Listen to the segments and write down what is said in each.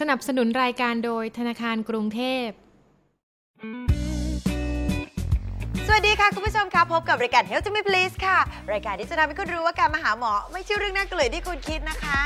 สนับสนุนรายการโดยธนาคารกรุงเทพ สวัสดีค่ะ คุณผู้ชมค่ะพบกับรายการ Health to Me Please ค่ะ รายการที่จะทำให้คุณรู้ว่าการมาหาหมอ ไม่ใช่เรื่องน่าเกลียดที่คุณคิดนะคะ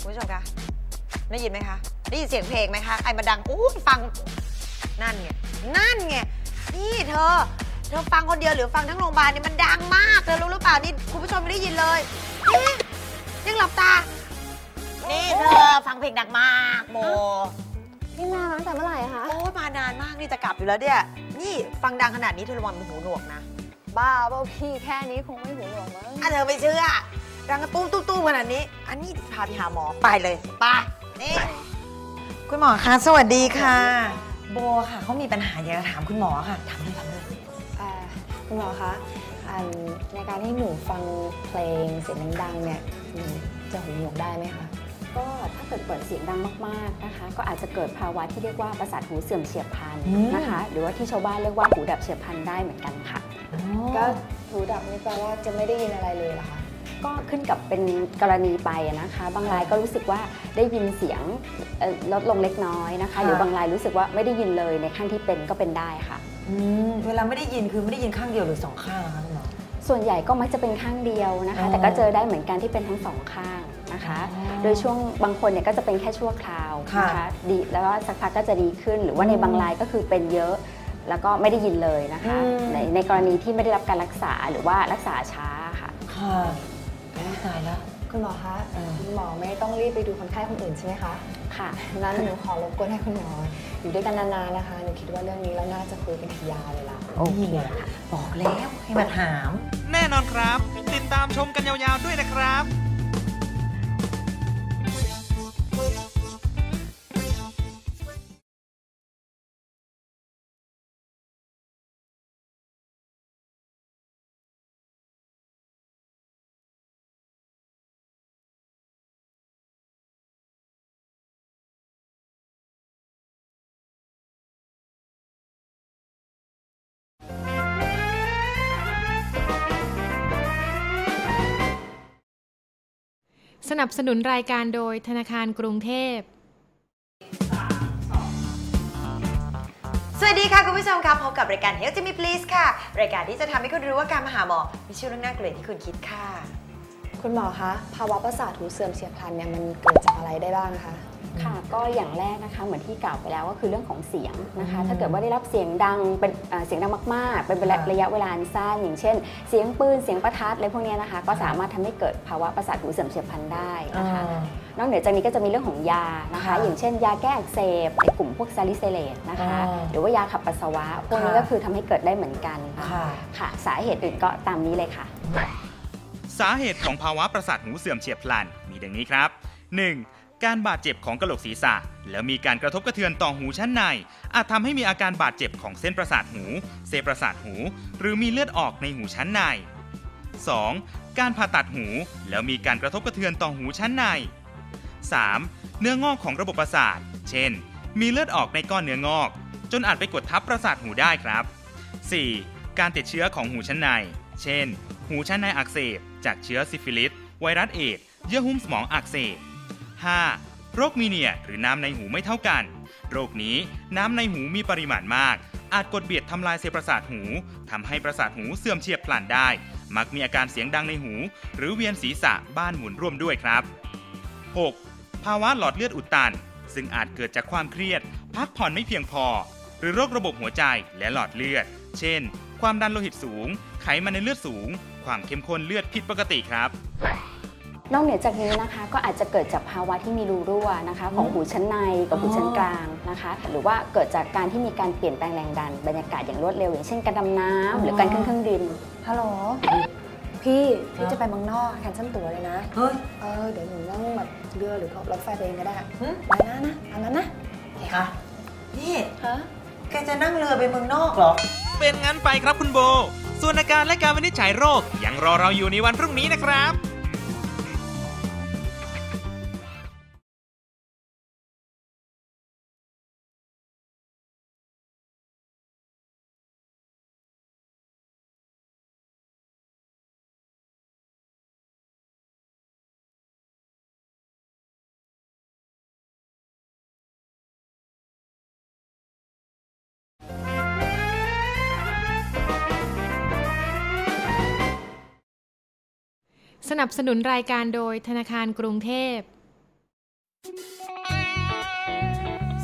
คุณผู้ชมคะได้ยินไหมคะ ได้ยินเสียงเพลงไหมคะใครมาดังอู้ฟังนั่นไงนั่นไงนี่เธอเธอฟังคนเดียวหรือฟังทั้งโรงพยาบาลเนี่ยมันดังมากเธอรู้หรือเปล่านี่คุณผู้ชมไม่ได้ยินเลยเอ๊ะยังหลับตา นี่เธอฟังเพลงดังมากโมพี่มาตั้งแต่เมื่อไหร่อะคะ โอ้ยมานานมากนี่จะกลับอยู่แล้วเนี่ย นี่ฟังดังขนาดนี้เธอระวังเป็นหูหนวกนะ บ้าเปล่าพี่แค่นี้คงไม่หูหนวกมั้งอะเธอไม่เชื่อ ดังกระตุ้มตุ้มตุ้มขนาดนี้ อันนี้พาไปหาหมอไปเลยไปนี่ คุณหมอคะสวัสดีค่ะ โบค่ะเขามีปัญหาอยากจะถามคุณหมอค่ะถามเลยถามเลยอ่าคุณหมอคะอ่าในการที่หนูฟังเพลงเสียงดังๆเนี่ยหนูจะหูหนวกได้ไหมคะ ก็ถ้าเกิดเปิดเสียงดังมากๆนะคะ ก็อาจจะเกิดภาวะที่เรียกว่าประสาทหูเสื่อมเฉียบพลันนะคะ หรือว่าที่ชาวบ้านเรียกว่าหูดับเฉียบพลันได้เหมือนกันค่ะก็หูดับนี่แปลว่าจะไม่ได้ยินอะไรเลยเหรอคะก็ขึ้นกับเป็นกรณีไปอะนะคะ บางรายก็รู้สึกว่าได้ยินเสียงเอ่อลดลงเล็กน้อยนะคะ หรือบางรายรู้สึกว่าไม่ได้ยินเลยในขั้นที่เป็นก็เป็นได้ค่ะอืมเวลาไม่ได้ยินคือไม่ได้ยินข้างเดียวหรือสองข้างคะคุณหมอ ส่วนใหญ่ก็มักจะเป็นข้างเดียวนะคะอ๋อแต่ก็เจอได้เหมือนกันที่เป็นทั้งสองข้างนะคะอ๋อโดยช่วงบางคนเนี่ยก็จะเป็นแค่ชั่วคราวค่ะนะคะดีแล้วก็สักพักก็จะดีขึ้น หรือว่าในอืมบางรายก็คือเป็นเยอะแล้วก็ไม่ได้ยินเลยนะคะอืมในในกรณีที่ไม่ได้รับการรักษาหรือว่ารักษาช้าค่ะค่ะโอ้ยตายแล้วคุณหมอคะเออคุณหมอไม่ต้องรีบไปดูคนไข้คนอื่นใช่ไหมคะ ค่ะงั้นหนูขอรบกวนให้คุณหมออยู่ด้วยกันนานๆนะคะหนูคิดว่าเรื่องนี้เราน่าจะคุยกันทียาวเลยล่ะโอเคบอกแล้วให้มาถาม แน่นอนครับ ติดตามชมกันยาวๆด้วยนะครับ สนับสนุนรายการโดยธนาคารกรุงเทพ สวัสดีค่ะคุณผู้ชมครับพบกับรายการ Health to Me Please ค่ะ รายการที่จะทำให้คุณรู้ว่าการมาหาหมอไม่ใช่เรื่องน่าเกลียดที่คุณคิดค่ะ คุณหมอคะ ภาวะประสาทหูเสื่อมเฉียบพลันเนี่ยมันเกิดจากอะไรได้บ้างนะคะ ค่ะ ก็อย่างแรกนะคะเหมือนที่กล่าวไปแล้วก็คือเรื่องของเสียงนะคะอืมถ้าเกิดว่าได้รับเสียงดังเป็นเอ่อเสียงดังมาก ๆ เป็นค่ะระยะเวลาอันสั้นอย่างเช่น เสียงปืนเสียงประทัดอะไรพวกเนี้ยนะคะ ก็สามารถทำให้เกิดภาวะประสาทหูเสื่อมเฉียบพลันได้นะคะนอกเหนือจากนี้ก็จะมีเรื่องของยานะคะค่ะอย่างเช่น ยาแก้อักเสบในกลุ่มพวกซาลิเซเลตนะคะอ๋อหรือว่ายาขับปัสสาวะ พวกนี้ค่ะก็คือทำให้เกิดได้เหมือนกันค่ะค่ะ สาเหตุอื่นก็ตามนี้เลยค่ะ สาเหตุของภาวะประสาทหูเสื่อมเฉียบพลัน มีดังนี้ครับ 1. การบาดเจ็บของกระโหลกศีรษะ แล้วมีการกระทบกระเทือนต่อหูชั้นใน อาจทำให้มีอาการบาดเจ็บของเส้นประสาทหูเซลล์ประสาทหู หรือมีเลือดออกในหูชั้นใน 2. การผ่าตัดหู แล้วมีการกระทบกระเทือนต่อหูชั้นใน 3. เนื้องอกของระบบประสาท เช่น มีเลือดออกในก้อนเนื้องอก จนอาจไปกดทับประสาทหูได้ครับ 4. การติดเชื้อของหูชั้นใน เช่น หูชั้นในอักเสบ จากเชื้อซิฟิลิส ไวรัสเอดเยื่อหุ้มสมองอักเสบ 5. โรคมีเนียหรือน้ำในหูไม่เท่ากัน โรคนี้น้ำในหูมีปริมาณมาก อาจกดเบียดทำลายเซลล์ประสาทหูทำให้ประสาทหูเสื่อมเฉียบพลันได้ มักมีอาการเสียงดังในหู หรือเวียนศีรษะบ้านหมุนร่วมด้วยครับ 6. ภาวะหลอดเลือดอุดตัน ซึ่งอาจเกิดจากความเครียด พักผ่อนไม่เพียงพอ หรือโรคระบบหัวใจและหลอดเลือด เช่น ความดันโลหิตสูง ไขมันในเลือดสูง ความเข้มข้นเลือดผิดปกติครับนอกเหนือจากนี้นะคะก็อาจจะเกิดจากภาวะที่มีรูรั่วนะคะ ของหูชั้นในกับหูชั้นกลางนะคะ หรือว่าเกิดจากการที่มีการเปลี่ยนแปลงแรงดัน บรรยากาศอย่างรวดเร็ว อย่างเช่นการดำน้ำหรือการขึ้นเครื่องบินฮัลโหลพี่พี่จะไปเมืองนอกแคนเซิลตั๋วเลยนะเฮ้ยเออเดี๋ยวหนูนั่งแบบเรือหรือรถไฟไปเองก็ได้หึไปนะนะตามนั้นนะค่ะนี่ฮะแกจะนั่งเรือไปเมืองนอกเหรอ เป็นงั้นไปครับคุณโบ ส่วนอาการและการวินิจฉัยโรค ยังรอเราอยู่ในวันพรุ่งนี้นะครับ สนับสนุนรายการโดยธนาคารกรุงเทพ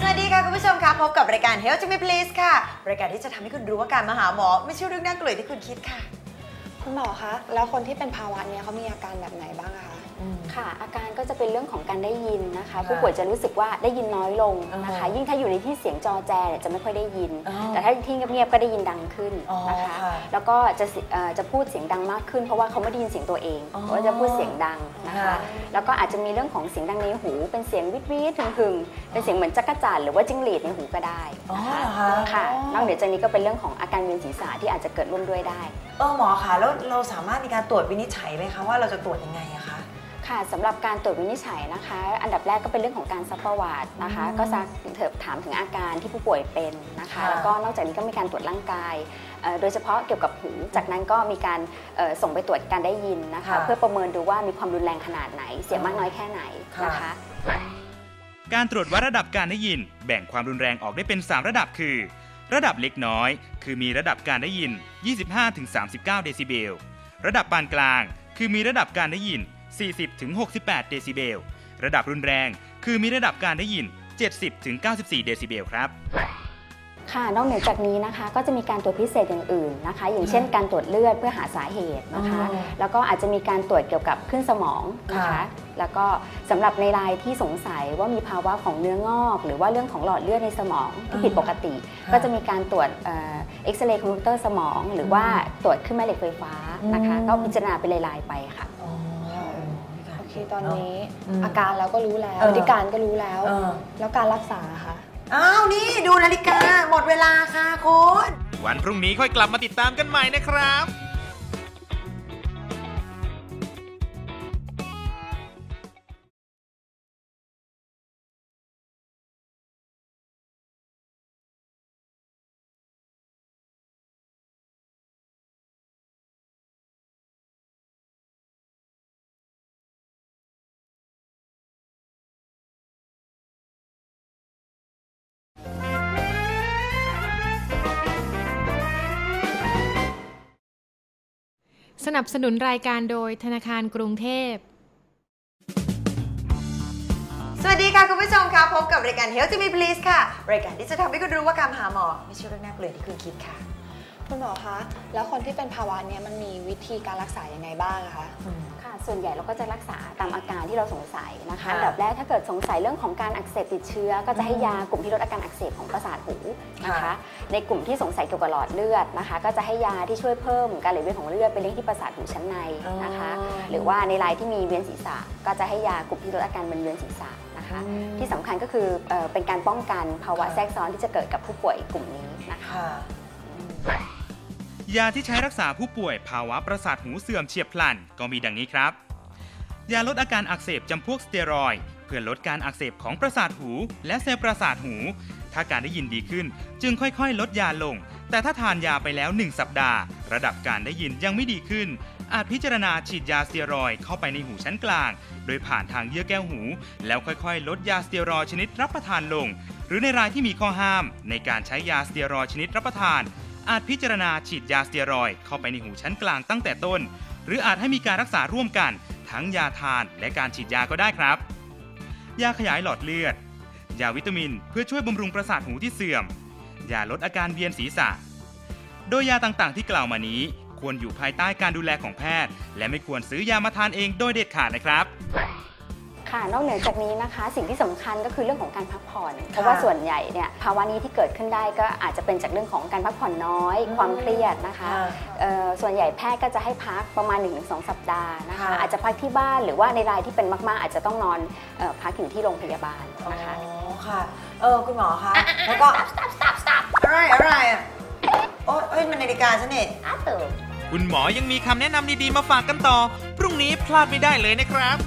สวัสดีค่ะคุณผู้ชมคะพบกับรายการ Health to Me Please ค่ะ รายการที่จะทำให้คุณรู้ว่าการมาหาหมอ ไม่ใช่เรื่องน่ากลัวอย่างที่คุณคิดค่ะ คุณหมอคะ แล้วคนที่เป็นภาวะเนี้ยเขามีอาการแบบไหนบ้างอะคะ ค่ะ อาการก็จะเป็นเรื่องของการได้ยินนะคะค่ะผู้ป่วยจะรู้สึกว่าได้ยินน้อยลงนะคะอ๋อยิ่งถ้าอยู่ในที่เเสียงจอแจเนี่ยจะไม่ค่อยได้ยินอ๋อแต่ถ้าที่เงียบๆก็ได้ยินดังขึ้นอ๋อนะคะค่ะแล้วก็จะสิเอ่อจะพูดเสียงดังมากขึ้นเพราะว่าเขาไม่ได้ยินเสียงตัวเองอ๋อเพราะว่าจะพูดเสียงดังนะคะค่ะแล้วก็อาจจะมีเรื่องของเสียงดังในหู เป็นเสียงวิดวิดถึงถึงๆเป็นเสียงเหมือนจักรจั่นหรือว่าจิ้งหรีดในหูก็ได้อ๋อนะคะเหรอคะค่ะนอกเหนือจากนี้ก็เป็นเรื่องของอาการเวียนศีรษะที่อาจจะเกิดร่วมด้วยได้เออหมอคะแล้วเราสามารถมีการตรวจวินิจฉัยไหมคะว่าเราจะตรวจยังไงอะคะ ค่ะสำหรับการตรวจวินิจฉัยนะคะ อันดับแรกก็เป็นเรื่องของการซักประวัตินะคะอืมก็ซักเถิบถามถึงอาการที่ผู้ป่วยเป็นนะคะค่ะแล้วก็นอกจากนี้ก็มีการตรวจร่างกายเอ่อโดยเฉพาะเกี่ยวกับหู จากนั้นก็มีการเอ่อส่งไปตรวจการได้ยินนะคะค่ะเพื่อประเมินดูว่ามีความรุนแรงขนาดไหน เสียงมากน้อยแค่ไหนนะคะ การตรวจวัดระดับการได้ยิน แบ่งความรุนแรงออกได้เป็น 3 ระดับคือ ระดับเล็กน้อย คือมีระดับการได้ยิน 25-39 เดซิเบล ระดับปานกลาง คือมีระดับการได้ยิน 40-68 เดซิเบล ระดับรุนแรงคือมีระดับการได้ยิน 70-94 เดซิเบลครับค่ะนอกเหนือจากนี้นะคะก็จะมีการตรวจพิเศษอย่างอื่นนะคะ อย่างเช่นการตรวจเลือดเพื่อหาสาเหตุนะคะอ๋อแล้วก็อาจจะมีการตรวจเกี่ยวกับขึ้นสมองนะคะค่ะแล้วก็สำหรับในรายที่สงสัยว่ามีภาวะของเนื้องอก หรือว่าเรื่องของหลอดเลือดในสมองที่ผิดปกติค่ะก็จะมีการตรวจเอ็กซเรย์คอมพิวเตอร์สมอง หรือว่าตรวจขึ้นแม่เหล็กไฟฟ้านะคะอืมก็พิจารณาเป็นรายๆไปค่ะอ๋อโอ เคตอนนี้อืมอาการเราก็รู้แล้วเออวิธีการก็รู้แล้วเออแล้วการรักษาคะอ้าวนี่ดูนาฬิกาหมดเวลาค่ะคุณวันพรุ่งนี้ค่อยกลับมาติดตามกันใหม่นะครับ สนับสนุนรายการโดยธนาคารกรุงเทพ สวัสดีค่ะ คุณผู้ชมค่ะพบกับรายการ Health to Me Please ค่ะ รายการที่จะทำให้คุณรู้ว่าการหาหมอ ไม่ใช่เรื่องน่ากลียดที่คุณคิดค่ะ คุณหมอคะ แล้วคนที่เป็นภาวะเนี้ยมันมีวิธีการรักษายังไงบ้างอะคะ ค่ะ ส่วนใหญ่เราก็จะรักษาตามอาการที่เราสงสัยนะคะค่ะอันดับแรกถ้าเกิดสงสัยเรื่องของการอักเสบติดเชื้อ ก็จะให้ยากลุ่มที่ลดอาการอักเสบของประสาทหูนะคะค่ะในกลุ่มที่สงสัยเกี่ยวกับหลอดเลือดนะคะ ก็จะให้ยาที่ช่วยเพิ่มการไหลเวียนของเลือดไปเลี้ยงที่ประสาทหูชั้นในนะคะอ๋อหรือว่าในรายที่มีเวียนศีรษะ ก็จะให้ยากลุ่มที่ลดอาการเป็นเวียนศีรษะนะคะที่สำคัญก็คือเอ่อเป็นการป้องกันภาวะค่ะแทรกซ้อนที่จะเกิดกับผู้ป่วยกลุ่มนี้นะคะค่ะ ยาที่ใช้รักษาผู้ป่วยภาวะประสาทหูเสื่อมเฉียบพลันก็มีดังนี้ครับ ยาลดอาการอักเสบจำพวกสเตียรอยเพื่อลดการอักเสบของประสาทหู และเซลล์ประสาทหู ถ้าการได้ยินดีขึ้น จึงค่อยๆ ลดยาลง แต่ถ้าทานยาไปแล้ว 1 สัปดาห์ ระดับการได้ยินยังไม่ดีขึ้น อาจพิจารณาฉีดยาสเตียรอยเข้าไปในหูชั้นกลาง โดยผ่านทางเยื่อแก้วหู แล้วค่อยๆ ลดยาสเตียรอยชนิดรับประทานลง หรือในรายที่มีข้อห้าม ในการใช้ยาสเตียรอยชนิดรับประทาน อาจพิจารณาฉีดยาสเตียรอยด์เข้าไปในหูชั้นกลางตั้งแต่ต้น หรืออาจให้มีการรักษาร่วมกัน ทั้งยาทานและการฉีดยาก็ได้ครับ ยาขยายหลอดเลือด ยาวิตามิน เพื่อช่วยบำรุงประสาทหูที่เสื่อม ยาลดอาการเวียนศีรษะ โดยยาต่างๆ ที่กล่าวมานี้ ควรอยู่ภายใต้การดูแลของแพทย์ และไม่ควรซื้อยามาทานเองโดยเด็ดขาดนะครับ ค่ะ นอกเหนือจากนี้นะคะ สิ่งที่สำคัญก็คือเรื่องของการพักผ่อน เพราะว่าส่วนใหญ่เนี่ยภาวะนี้ที่เกิดขึ้นได้ก็อาจจะเป็นจากเรื่องของการพักผ่อนน้อยอืมความเครียดนะคะค่ะเอ่อส่วนใหญ่แพทย์ก็จะให้พักประมาณ 1-2 สัปดาห์นะคะค่ะอาจจะพักที่บ้านหรือว่าในรายที่เป็นมาก ๆ อาจจะต้องนอนเอ่อพักอยู่ที่โรงพยาบาลอ๋อนะคะค่ะ เออคุณหมอคะ แล้วก็อะไรอะไรอะโอ๊ยเอ้ยมันนาฬิกาฉันนี่คุณหมอยังมีคำแนะนำดีๆมาฝากกันต่อ พรุ่งนี้พลาดไม่ได้เลยนะครับ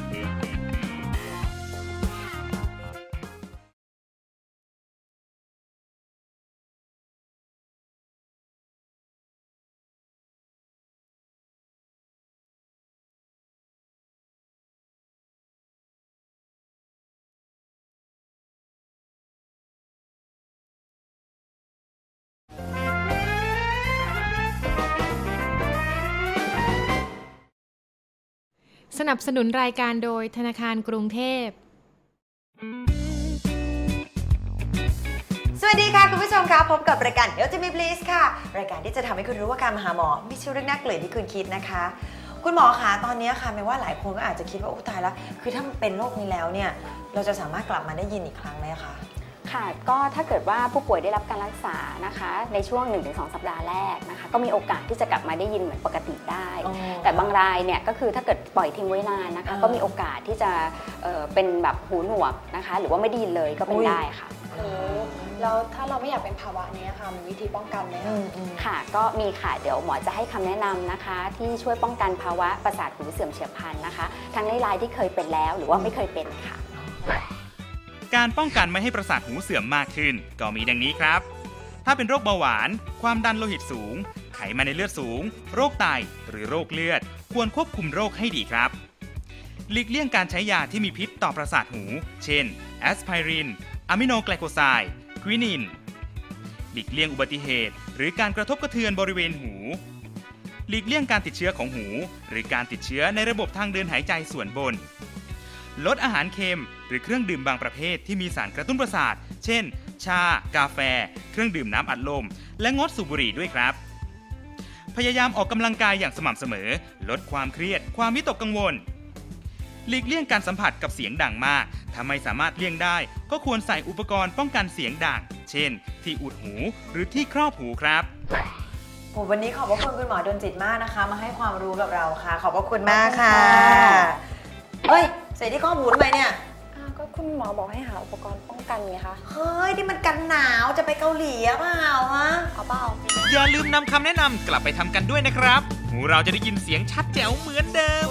สนับสนุนรายการโดยธนาคารกรุงเทพ สวัสดีค่ะ คุณผู้ชมคะพบกับรายการ Health Me Please ค่ะ รายการที่จะทำให้คุณรู้ว่าการมาหาหมอ ไม่ใช่เรื่องน่าเกลียดที่คุณคิดนะคะ คุณหมอคะตอนนี้ค่ะไม่ว่าหลายคนก็อาจจะคิดว่าโอ้ตายแล้ว คือถ้ามันเป็นโรคนี้แล้วเนี่ย เราจะสามารถกลับมาได้ยินอีกครั้งไหมคะ ค่ะก็ถ้าเกิดว่าผู้ป่วยได้รับการรักษานะคะ ในช่วง 1-2 สัปดาห์แรกนะคะ ก็มีโอกาสที่จะกลับมาได้ยินเหมือนปกติได้อ๋อแต่บางรายเนี่ยก็คือถ้าเกิดปล่อยทิ้งไว้นานนะคะอ่าก็มีโอกาสที่จะเอ่อเป็นแบบหูหนวกนะคะ หรือว่าไม่ได้ยินเลยก็เป็อุ้นยได้ค่ะ โอ้แล้วถ้าเราไม่อยากเป็นภาวะนี้ค่ะ มีวิธีป้องกันไหมอืคะมอืมค่ะก็มีค่ะเดี๋ยวหมอจะให้คำแนะนำนะคะ ที่ช่วยป้องกันภาวะประสาทหูเสื่อมเฉียบพลันนะคะ ทั้งในรายที่เคยเป็นแล้วหรือว่าไม่เคยเป็นค่ะ การป้องกันไม่ให้ประสาทหูเสื่อมมากขึ้น ก็มีดังนี้ครับ ถ้าเป็นโรคเบาหวาน ความดันโลหิตสูง ไขมันในเลือดสูง โรคไตหรือโรคเลือด ควรควบคุมโรคให้ดีครับหลีกเลี่ยงการใช้ยาที่มีพิษต่อประสาทหู เช่น แอสไพริน อะมิโนไกลโคไซด์ควินิน หลีกเลี่ยงอุบัติเหตุ หรือการกระทบกระเทือนบริเวณหู หลีกเลี่ยงการติดเชื้อของหู หรือการติดเชื้อในระบบทางเดินหายใจส่วนบน ลดอาหารเค็ม หรือเครื่องดื่มบางประเภทที่มีสารกระตุ้นประสาท เช่น ชา กาแฟ เครื่องดื่มน้ำอัดลม และงดสูบบุหรี่ด้วยครับ พยายามออกกำลังกายอย่างสม่ำเสมอ ลดความเครียด ความวิตกกังวล หลีกเลี่ยงการสัมผัสกับเสียงดังมาก ถ้าไม่สามารถเลี่ยงได้ ก็ควรใส่อุปกรณ์ป้องกันเสียงดัง เช่น ที่อุดหูหรือที่ครอบหูครับโหวันนี้ขอบพระคุณคุณหมอดนจิตมากนะคะ มาให้ความรู้กับเราค่ะ ขอบพระคุณมากค่ะ ใส่ที่ข้อหูทำไมเนี่ยอ้าวก็คุณหมอบอกให้หาอุปกรณ์ป้องกันไงคะ เฮ้ย นี่มันกันหนาวจะไปเกาหลีอะเปล่าฮะเอาเปล่าอย่าลืมนำคำแนะนำกลับไปทำกันด้วยนะครับ หูเราจะได้ยินเสียงชัดแจ๋วเหมือนเดิม